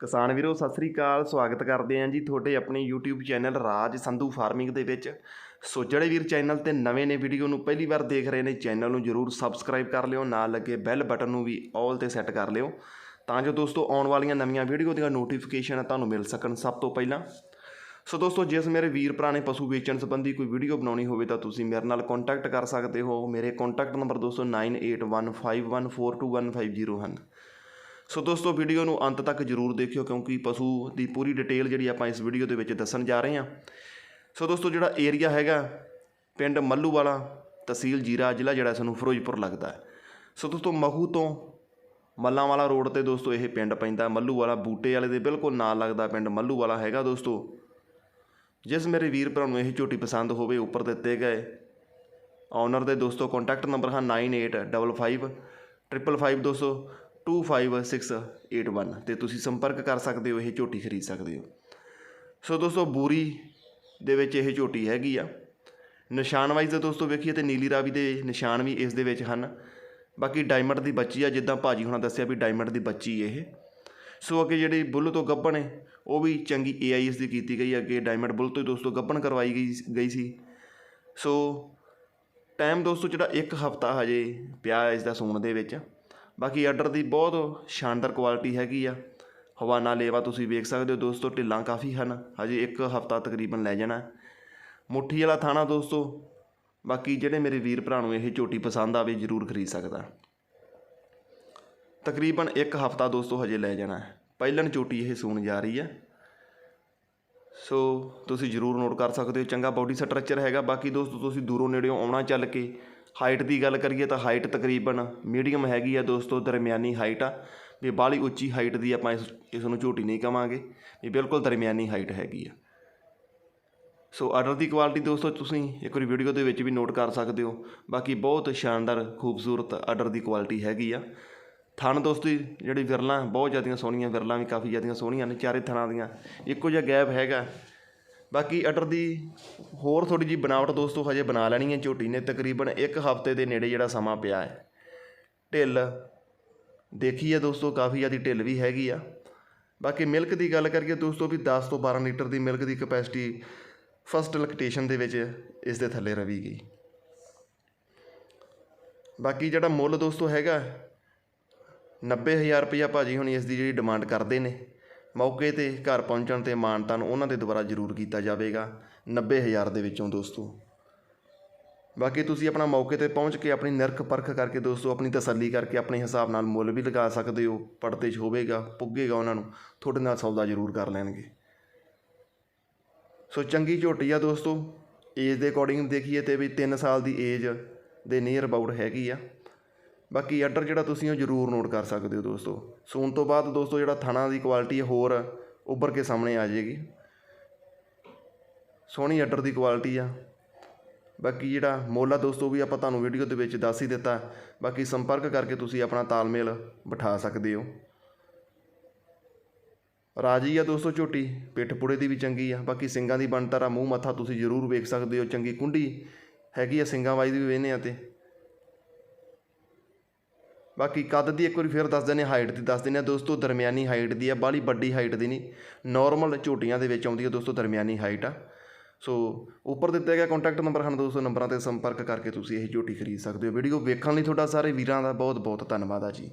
ਕਿਸਾਨ ਵੀਰੋ, ਸਤਿ ਸ੍ਰੀ ਅਕਾਲ, ਸਵਾਗਤ ਕਰਦੇ ਆਂ ਜੀ ਤੁਹਾਡੇ ਆਪਣੇ YouTube channel Raj Sandhu farming ਦੇ ਵਿੱਚ। ਸੋ ਜਿਹੜੇ ਵੀਰ ਚੈਨਲ ਤੇ ਨਵੇਂ ਨੇ ਵੀਡੀਓ ਨੂੰ ਪਹਿਲੀ ਵਾਰ ਦੇਖ ਰਹੇ ਨੇ, ਚੈਨਲ ਨੂੰ ਜਰੂਰ ਸਬਸਕ੍ਰਾਈਬ ਕਰ ਲਿਓ, ਨਾਲ ਲੱਗੇ ਬੈਲ ਬਟਨ ਨੂੰ ਵੀ ਆਲ ਤੇ ਸੈੱਟ ਕਰ ਲਿਓ, ਤਾਂ ਜੋ ਦੋਸਤੋ ਆਉਣ ਵਾਲੀਆਂ ਨਵੀਆਂ ਵੀਡੀਓ ਦੀਆਂ ਨੋਟੀਫਿਕੇਸ਼ਨ ਤੁਹਾਨੂੰ ਮਿਲ ਸਕਣ ਸਭ ਤੋਂ ਪਹਿਲਾਂ। ਸੋ ਦੋਸਤੋ, ਜਿਸ ਮੇਰੇ ਵੀਰ ਭਰਾ ਨੇ ਪਸ਼ੂ ਵੇਚਣ ਸੰਬੰਧੀ ਕੋਈ ਵੀਡੀਓ ਬਣਾਉਣੀ ਹੋਵੇ ਤਾਂ ਤੁਸੀਂ ਮੇਰੇ ਨਾਲ ਕੰਟੈਕਟ ਕਰ ਸਕਦੇ ਹੋ। ਮੇਰੇ ਕੰਟੈਕਟ ਨੰਬਰ ਦੋਸਤੋ 9815142150 ਹਨ। ਸੋ ਦੋਸਤੋ ਵੀਡੀਓ ਨੂੰ ਅੰਤ ਤੱਕ ਜਰੂਰ ਦੇਖਿਓ ਕਿਉਂਕਿ ਪਸ਼ੂ ਦੀ ਪੂਰੀ ਡਿਟੇਲ ਜਿਹੜੀ ਆਪਾਂ ਇਸ ਵੀਡੀਓ ਦੇ ਵਿੱਚ ਦੱਸਣ ਜਾ ਰਹੇ ਹਾਂ। ਸੋ ਦੋਸਤੋ, ਜਿਹੜਾ ਏਰੀਆ ਹੈਗਾ ਪਿੰਡ ਮੱਲੂ ਵਾਲਾ ਤਹਿਸੀਲ ਜੀਰਾ ਜ਼ਿਲ੍ਹਾ ਜਿਹੜਾ ਸਾਨੂੰ ਫਿਰੋਜ਼ਪੁਰ ਲੱਗਦਾ ਹੈ। ਸੋ ਦੋਸਤੋ, ਮਹੂ ਤੋਂ ਮੱਲਾਂ ਵਾਲਾ ਰੋਡ ਤੇ ਦੋਸਤੋ, ਇਹ ਪਿੰਡ ਪੈਂਦਾ ਮੱਲੂ ਵਾਲਾ ਬੂਟੇ ਵਾਲੇ ਦੇ ਬਿਲਕੁਲ ਨਾਲ ਲੱਗਦਾ ਪਿੰਡ ਮੱਲੂ ਵਾਲਾ ਹੈਗਾ ਦੋਸਤੋ। ਜਿਸ ਮੇਰੇ ਵੀਰ ਭਰਾ ਨੂੰ ਇਹ ਝੋਟੀ ਪਸੰਦ ਹੋਵੇ, ਉੱਪਰ ਦਿੱਤੇ ਗਏ ਓਨਰ ਦੇ ਦੋਸਤੋ ਕੰਟੈਕਟ ਨੰਬਰ ਹਨ 9855 555 ਦੋਸਤੋ। 25681 ਤੇ ਤੁਸੀਂ ਸੰਪਰਕ ਕਰ ਸਕਦੇ ਹੋ, ਇਹ ਝੋਟੀ ਖਰੀਦ ਸਕਦੇ ਹੋ। ਸੋ ਦੋਸਤੋ, ਬੂਰੀ ਦੇ ਵਿੱਚ ਇਹ ਝੋਟੀ ਹੈਗੀ ਆ। ਨਿਸ਼ਾਨ ਵਾਈਜ਼ ਦੇ ਦੋਸਤੋ ਵੇਖੀਏ ਤੇ ਨੀਲੀ ਰਾਵੀ ਦੇ ਨਿਸ਼ਾਨ ਵੀ ਇਸ ਦੇ ਵਿੱਚ ਹਨ। ਬਾਕੀ ਡਾਇਮੰਡ ਦੀ ਬੱਚੀ ਆ, ਜਿੱਦਾਂ ਭਾਜੀ ਹੁਣਾਂ ਦੱਸਿਆ ਵੀ ਡਾਇਮੰਡ ਦੀ ਬੱਚੀ ਇਹ। ਸੋ ਅੱਗੇ ਜਿਹੜੀ ਬੁੱਲ ਤੋਂ ਗੱਭਣ ਹੈ ਉਹ ਵੀ ਚੰਗੀ ਏਆਈਐਸ ਦੀ ਕੀਤੀ ਗਈ ਅੱਗੇ ਡਾਇਮੰਡ ਬੁੱਲ ਤੋਂ ਦੋਸਤੋ ਗੱਭਣ ਕਰਵਾਈ ਗਈ ਗਈ ਸੀ। ਸੋ ਟਾਈਮ ਦੋਸਤੋ ਜਿਹੜਾ ਇੱਕ ਹਫਤਾ ਹਜੇ ਪਿਆ ਇਸ ਦਾ ਸੂਣ ਦੇ ਵਿੱਚ। ਬਾਕੀ ਆਰਡਰ ਦੀ ਬਹੁਤ ਸ਼ਾਨਦਾਰ ਕੁਆਲਿਟੀ ਹੈਗੀ ਆ। ਹਵਾਨਾ ਲੇਵਾ ਤੁਸੀਂ ਵੇਖ ਸਕਦੇ ਹੋ ਦੋਸਤੋ, ਢਿੱਲਾਂ ਕਾਫੀ ਹਨ। ਹਜੇ ਇੱਕ ਹਫਤਾ ਤਕਰੀਬਨ ਲੈ ਜਾਣਾ। ਮੁੱਠੀ ਵਾਲਾ ਥਾਣਾ ਦੋਸਤੋ, ਬਾਕੀ ਜਿਹੜੇ ਮੇਰੇ ਵੀਰ ਭਰਾ ਨੂੰ ਇਹ ਝੋਟੀ ਪਸੰਦ ਆਵੇ, ਜ਼ਰੂਰ ਖਰੀਦ ਸਕਦਾ। ਤਕਰੀਬਨ ਇੱਕ ਹਫਤਾ ਦੋਸਤੋ ਹਜੇ ਲੈ ਜਾਣਾ। ਹੈ ਪਹਿਲਣ ਝੋਟੀ ਇਹ ਸੂਣ ਜਾ ਰਹੀ ਹੈ ਸੋ ਤੁਸੀਂ ਜਰੂਰ ਨੋਟ ਕਰ ਸਕਦੇ ਹੋ, ਚੰਗਾ ਬਾਡੀ ਸਟਰਕਚਰ ਹੈਗਾ। ਬਾਕੀ ਦੋਸਤੋ, ਤੁਸੀਂ ਦੂਰੋਂ ਨੇੜਿਓਂ ਆਉਣਾ ਚੱਲ ਕੇ ਹਾਈਟ ਦੀ ਗੱਲ ਕਰੀਏ ਤਾਂ ਹਾਈਟ ਤਕਰੀਬਨ ਮੀਡੀਅਮ ਹੈਗੀ ਆ ਦੋਸਤੋ, ਦਰਮਿਆਨੀ ਹਾਈਟ ਆ। ਵੀ ਬਾਹਲੀ ਉੱਚੀ ਹਾਈਟ ਦੀ ਆਪਾਂ ਇਸ ਇਸ ਨੂੰ ਝੋਟੀ ਨਹੀਂ ਕਵਾਂਗੇ। ਵੀ ਬਿਲਕੁਲ ਦਰਮਿਆਨੀ ਹਾਈਟ ਹੈਗੀ ਆ। ਸੋ ਆਰਡਰ ਦੀ ਕੁਆਲਿਟੀ ਦੋਸਤੋ ਤੁਸੀਂ ਇੱਕ ਵਾਰੀ ਵੀਡੀਓ ਦੇ ਵਿੱਚ ਵੀ ਨੋਟ ਕਰ ਸਕਦੇ ਹੋ। ਬਾਕੀ ਬਹੁਤ ਸ਼ਾਨਦਾਰ, ਖੂਬਸੂਰਤ ਆਰਡਰ ਦੀ ਕੁਆਲਿਟੀ ਹੈਗੀ ਆ। ਥਣ ਦੋਸਤੋ ਜਿਹੜੀ ਵਿਰਲਾਂ, ਬਹੁਤ ਜ਼ਿਆਦੀਆਂ ਸੋਹਣੀਆਂ ਵਿਰਲਾਂ ਵੀ ਕਾਫੀ ਜ਼ਿਆਦੀਆਂ ਸੋਹਣੀਆਂ ਨੇ, ਚਾਰੇ ਥਣਾਂ ਦੀਆਂ। ਇੱਕੋ ਜਿਹਾ ਗੈਪ ਹੈਗਾ। ਬਾਕੀ ਅਟਰ ਦੀ ਹੋਰ ਥੋੜ੍ਹੀ ਜਿਹੀ ਬਣਾਵਟ ਦੋਸਤੋ ਹਜੇ ਬਣਾ ਲੈਣੀ ਹੈ ਝੋਟੀ ਨੇ, ਤਕਰੀਬਨ ਇੱਕ ਹਫ਼ਤੇ ਦੇ ਨੇੜੇ ਜਿਹੜਾ ਸਮਾਂ ਪਿਆ ਹੈ। ਢਿੱਲ ਦੇਖੀ ਹੈ ਦੋਸਤੋ, ਕਾਫੀ ਜ਼ਿਆਦਾ ਢਿੱਲ ਵੀ ਹੈਗੀ ਆ। ਬਾਕੀ ਮਿਲਕ ਦੀ ਗੱਲ ਕਰੀਏ ਦੋਸਤੋ ਵੀ 10 ਤੋਂ 12 ਲੀਟਰ ਦੀ ਮਿਲਕ ਦੀ ਕਪੈਸਿਟੀ ਫਸਟ ਲਕਟੇਸ਼ਨ ਦੇ ਵਿੱਚ ਇਸ ਦੇ ਥੱਲੇ ਰਵੀ ਗਈ। ਬਾਕੀ ਜਿਹੜਾ ਮੁੱਲ ਦੋਸਤੋ ਹੈਗਾ 90000 ਰੁਪਇਆ ਭਾਜੀ ਹੁਣ ਇਸ ਦੀ ਜਿਹੜੀ ਡਿਮਾਂਡ ਕਰਦੇ ਨੇ। ਮੌਕੇ ਤੇ ਘਰ ਪਹੁੰਚਣ ਤੇ ਮਾਨਤਾਨ ਉਹਨਾਂ ਦੇ ਦੁਆਰਾ ਜ਼ਰੂਰ ਕੀਤਾ ਜਾਵੇਗਾ। ਨੱਬੇ ਹਜ਼ਾਰ ਦੇ ਵਿੱਚੋਂ ਦੋਸਤੋ। ਬਾਕੀ ਤੁਸੀਂ ਆਪਣਾ ਮੌਕੇ ਤੇ ਪਹੁੰਚ ਕੇ ਆਪਣੀ ਨਿਰਖ ਪਰਖ ਕਰਕੇ ਦੋਸਤੋ, ਆਪਣੀ ਤਸੱਲੀ ਕਰਕੇ ਆਪਣੇ ਹਿਸਾਬ ਨਾਲ ਮੁੱਲ ਵੀ ਲਗਾ ਸਕਦੇ ਹੋ। ਪੜਤੇ 'ਚ ਹੋਵੇਗਾ, ਪੁੱਗੇਗਾ ਉਹਨਾਂ ਨੂੰ, ਤੁਹਾਡੇ ਨਾਲ ਸੌਦਾ ਜ਼ਰੂਰ ਕਰ ਲੈਣਗੇ। ਸੋ ਚੰਗੀ ਝੋਟੀ ਆ ਦੋਸਤੋ। ਏਜ ਦੇ ਅਕੋਰਡਿੰਗ ਦੇਖੀਏ ਤੇ ਵੀ 3 ਸਾਲ ਦੀ ਏਜ ਦੇ ਨੀਅਰ ਅਬਾਊਟ ਹੈਗੀ ਆ। ਬਾਕੀ ਆਰਡਰ ਜਿਹੜਾ ਤੁਸੀਂ ਉਹ ਜ਼ਰੂਰ ਨੋਟ ਕਰ ਸਕਦੇ ਹੋ ਦੋਸਤੋ। ਸੂਣ ਤੋਂ ਬਾਅਦ ਦੋਸਤੋ ਜਿਹੜਾ ਥਣਾ ਦੀ ਕੁਆਲਿਟੀ ਹੋਰ, ਉੱਭਰ ਕੇ ਸਾਹਮਣੇ ਆ ਜਾਏਗੀ। ਸੋਹਣੀ ਆਰਡਰ ਦੀ ਕੁਆਲਿਟੀ ਆ। ਬਾਕੀ ਜਿਹੜਾ ਮੁੱਲ ਆ ਦੋਸਤੋ ਵੀ ਆਪਾਂ ਤੁਹਾਨੂੰ ਵੀਡੀਓ ਦੇ ਵਿੱਚ ਦੱਸ ਹੀ ਦਿੱਤਾ। ਬਾਕੀ ਸੰਪਰਕ ਕਰਕੇ ਤੁਸੀਂ ਆਪਣਾ ਤਾਲਮੇਲ ਬਿਠਾ ਸਕਦੇ ਹੋ। ਰਾਜੀ ਆ ਦੋਸਤੋ ਝੋਟੀ, ਪਿੱਠ ਪੁੜੇ ਦੀ ਵੀ ਚੰਗੀ ਆ। ਬਾਕੀ ਸਿੰਗਾਂ ਦੀ ਬਣਤਰ ਆ, ਮੂੰਹ ਮੱਥਾ ਤੁਸੀਂ ਜ਼ਰੂਰ ਵੇਖ ਸਕਦੇ ਹੋ। ਚੰਗੀ ਕੁੰਡੀ ਹੈਗੀ ਆ ਸਿੰਗਾਂ ਵਾਈ ਦੀ ਵੀ ਵੇਨੇ ਆ ਤੇ। ਬਾਕੀ ਕੱਦ ਦੀ ਇੱਕ ਵਾਰੀ ਫਿਰ ਦੱਸ ਦਿੰਦੇ ਹਾਈਟ ਦੀ ਦੱਸ ਦਿੰਦੇ ਆ ਦੋਸਤੋ, ਦਰਮਿਆਨੀ ਹਾਈਟ ਦੀ ਆ, ਬਾਹਲੀ ਵੱਡੀ ਹਾਈਟ ਦੀ ਨਹੀਂ। ਨਾਰਮਲ ਝੋਟੀਆਂ ਦੇ ਵਿੱਚ ਆਉਂਦੀ ਆ ਦੋਸਤੋ, ਦਰਮਿਆਨੀ ਹਾਈਟ ਆ। ਸੋ, ਉੱਪਰ ਦਿੱਤੇ ਗਿਆ ਕੰਟੈਕਟ ਨੰਬਰ ਹਨ ਦੋਸਤੋ, ਨੰਬਰਾਂ ਤੇ ਸੰਪਰਕ ਕਰਕੇ ਤੁਸੀਂ ਇਹ ਝੋਟੀ ਖਰੀਦ ਸਕਦੇ ਹੋ। ਵੀਡੀਓ ਵੇਖਣ ਲਈ ਤੁਹਾਡਾ ਸਾਰੇ ਵੀਰਾਂ ਦਾ ਬਹੁਤ ਬਹੁਤ ਧੰਨਵਾਦ ਆ ਜੀ।